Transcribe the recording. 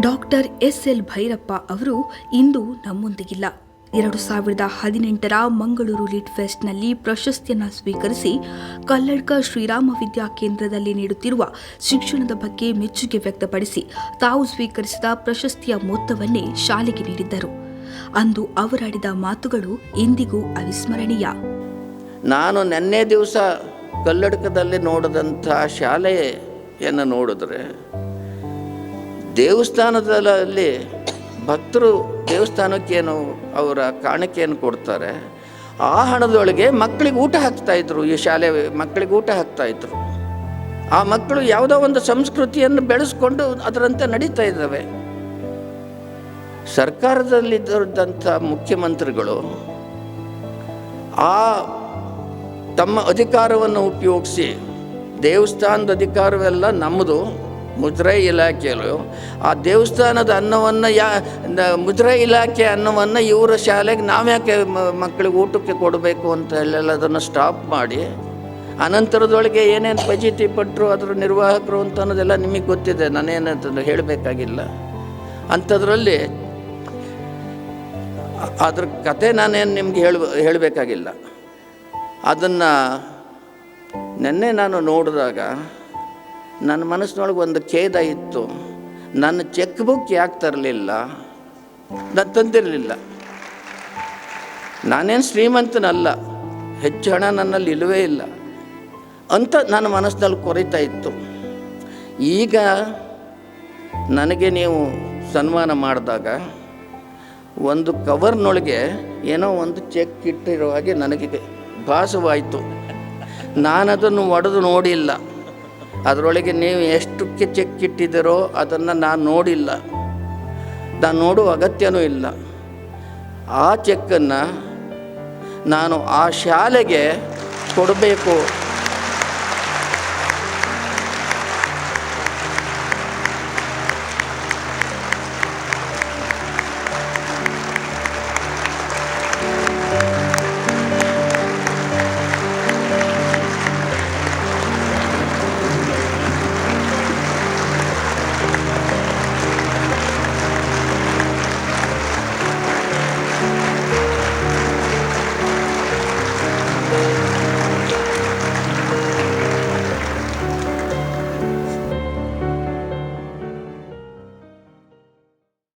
Doctor S L Bhyrappa ಅವರು ಇಂದು ನಮ್ಮೊಂದಿಗಿಲ್ಲ. ಎರಡು ಸಾವಿರದ ಹದಿನೆಂಟರ ಮಂಗಳೂರು ಲಿಟ್ ಫೆಸ್ಟ್ನಲ್ಲಿ ಪ್ರಶಸ್ತಿಯನ್ನು ಸ್ವೀಕರಿಸಿ ಕಲ್ಲಡ್ಕ ಶ್ರೀರಾಮ ವಿದ್ಯಾ ಕೇಂದ್ರದಲ್ಲಿ ನೀಡುತ್ತಿರುವ ಶಿಕ್ಷಣದ ಬಗ್ಗೆ ಮೆಚ್ಚುಗೆ ವ್ಯಕ್ತಪಡಿಸಿ ತಾವು ಸ್ವೀಕರಿಸಿದ ಪ್ರಶಸ್ತಿಯ ಮೊತ್ತವನ್ನೇ ಶಾಲೆಗೆ ನೀಡಿದ್ದರು. ಅಂದು ಅವರಾಡಿದ ಮಾತುಗಳು ಇಂದಿಗೂ ಅವಿಸ್ಮರಣೀಯ. ನಾನು ನೆನ್ನೆ ದಿವಸ ಕಲ್ಲಡ್ಕದಲ್ಲಿ ನೋಡಿದಂಥ ಶಾಲೆಯನ್ನು ನೋಡಿದ್ರೆ ದೇವಸ್ಥಾನದಲ್ಲಿ ಭಕ್ತರು ದೇವಸ್ಥಾನಕ್ಕೇನು ಅವರ ಕಾಣಿಕೆಯನ್ನು ಕೊಡ್ತಾರೆ. ಆ ಹಣದೊಳಗೆ ಮಕ್ಕಳಿಗೆ ಊಟ ಹಾಕ್ತಾಯಿದ್ರು ಈ ಶಾಲೆ ಮಕ್ಕಳಿಗೆ ಊಟ ಹಾಕ್ತಾಯಿದ್ರು ಆ ಮಕ್ಕಳು ಯಾವುದೋ ಒಂದು ಸಂಸ್ಕೃತಿಯನ್ನು ಬೆಳೆಸ್ಕೊಂಡು ಅದರಂತೆ ನಡೀತಾ ಇದ್ದಾವೆ. ಸರ್ಕಾರದಲ್ಲಿದ್ದಂಥ ಮುಖ್ಯಮಂತ್ರಿಗಳು ಆ ತಮ್ಮ ಅಧಿಕಾರವನ್ನು ಉಪಯೋಗಿಸಿ ದೇವಸ್ಥಾನದ ಅಧಿಕಾರವೆಲ್ಲ ನಮ್ಮದು. ಮುದ್ರಾ ಇಲಾಖೆಯಲ್ಲೂ ಆ ದೇವಸ್ಥಾನದ ಅನ್ನವನ್ನು ಯಾ ಮುದ್ರೈ ಇಲಾಖೆ ಅನ್ನವನ್ನು ಇವರ ಶಾಲೆಗೆ ನಾವ್ಯಾಕೆ ಮಕ್ಕಳಿಗೆ ಊಟಕ್ಕೆ ಕೊಡಬೇಕು ಅಂತ ಹೇಳಲ್ಲ ಅದನ್ನು ಸ್ಟಾಪ್ ಮಾಡಿ. ಅನಂತರದೊಳಗೆ ಏನೇನು ಫಜೀತಿ ಪಟ್ಟರು ಅದರ ನಿರ್ವಾಹಕರು ಅಂತ ಅನ್ನೋದೆಲ್ಲ ನಿಮಗೆ ಗೊತ್ತಿದೆ. ನಾನೇನಂತ ಹೇಳಬೇಕಾಗಿಲ್ಲ. ಅಂಥದ್ರಲ್ಲಿ ಅದ್ರ ಕತೆ ನಾನೇನು ನಿಮ್ಗೆ ಹೇಳ, ಹೇಳಬೇಕಾಗಿಲ್ಲ. ಅದನ್ನು ನಿನ್ನೆ ನಾನು ನೋಡಿದಾಗ ನನ್ನ ಮನಸ್ಸಿನೊಳಗೆ ಒಂದು ಖೇದ ಇತ್ತು. ನನ್ನ ಚೆಕ್ ಬುಕ್ ಯಾಕೆ ತರಲಿಲ್ಲ? ನಾನು ತಂದಿರಲಿಲ್ಲ. ನಾನೇನು ಶ್ರೀಮಂತನಲ್ಲ. ಹೆಚ್ಚು ಹಣ ನನ್ನಲ್ಲಿ ಇಲ್ಲವೇ ಇಲ್ಲ. ಅಂತ ನನ್ನ ಮನಸ್ಸಿನಲ್ಲಿ ಕೊರಿತಾ ಇತ್ತು. ಈಗ ನನಗೆ ನೀವು ಸನ್ಮಾನ ಮಾಡಿದಾಗ ಒಂದು ಕವರ್ನೊಳಗೆ ಏನೋ ಒಂದು ಚೆಕ್ ಇಟ್ಟಿರೋ ಹಾಗೆ ನನಗೆ ಭಾಸವಾಯಿತು. ನಾನದನ್ನು ಒಡೆದು ನೋಡಿಲ್ಲ. ಅದರೊಳಗೆ ನೀವು ಎಷ್ಟಕ್ಕೆ ಚೆಕ್ ಇಟ್ಟಿದ್ದೀರೋ ಅದನ್ನು ನಾನು ನೋಡಿಲ್ಲ. ನಾನು ನೋಡುವ ಅಗತ್ಯನೂ ಇಲ್ಲ. ಆ ಚೆಕ್ಕನ್ನು ನಾನು ಆ ಶಾಲೆಗೆ ಕೊಡಬೇಕು.